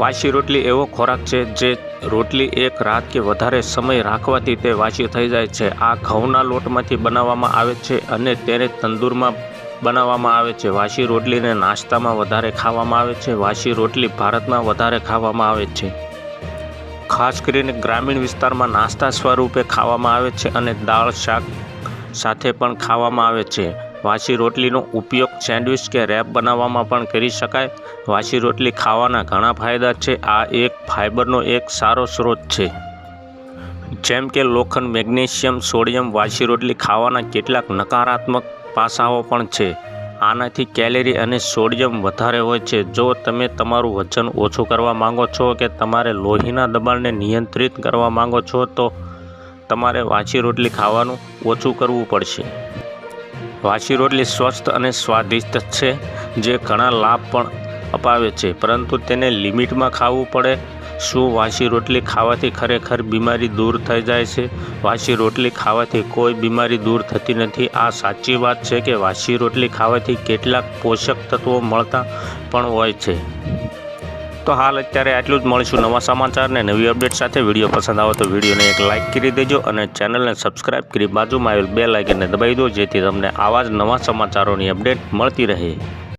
વાસી રોટલી એવો ખોરાક છે જે રોટલી એક રાત કે વધારે સમય રાખવાથી તે વાસી થઈ જાય છે. આ ઘઉંના લોટમાંથી બનાવવામાં આવે છે અને તેને તંદૂરમાં બનાવવામાં આવે છે. વાસી રોટલીને નાસ્તામાં વધારે ખાવામાં આવે છે. વાસી રોટલી ભારતમાં વધારે ખાવામાં આવે છે. ખાસ કરીને ગ્રામીણ વિસ્તારમાં નાસ્તા સ્વરૂપે ખાવામાં આવે છે અને દાળ શાક સાથે પણ ખાવામાં આવે છે. વાસી રોટલીનો ઉપયોગ સેન્ડવિચ કે રેપ બનાવવામાં પણ કરી શકાય. વાસી રોટલી ખાવાના ઘણા ફાયદા છે. આ એક ફાઇબરનો એક સારો સ્ત્રોત છે. જેમ કે લોખંડ, મેગ્નેશિયમ, સોડિયમ વાસી રોટલી ખાવાના કેટલાક નકારાત્મક પાસાઓ પણ છે. આનાથી કેલેરી અને સોડિયમ વધારે હોય છે. જો તમે તમારું વજન ઓછું કરવા માંગો છો કે તમારે લોહીના દબાણને નિયંત્રિત કરવા માંગો છો, તો તમારે વાંચી રોટલી ખાવાનું ઓછું કરવું પડશે. વાસી રોટલી સ્વસ્થ અને સ્વાદિષ્ટ છે, જે ઘણા લાભ પણ અપાવે છે. પરંતુ તેને લિમિટમાં ખાવું પડે. શું વાસી રોટલી ખાવાથી ખરેખર બીમારી દૂર થઈ જાય છે? વાસી રોટલી ખાવાથી કોઈ બીમારી દૂર થતી નથી. આ સાચી વાત છે કે વાસી રોટલી ખાવાથી કેટલાક પોષક તત્વો મળતા પણ હોય છે. તો હાલ અત્યારે આટલું જ. મળીશું નવા સમાચાર ને નવી અપડેટ સાથે. વીડિયો પસંદ આવે તો વિડીયોને એક લાઇક કરી દેજો અને ચેનલને સબસ્ક્રાઇબ કરી બાજુમાં આવેલ બે લાઇકને દબાવી દો જેથી તમને આવા જ નવા સમાચારોની અપડેટ મળતી રહે.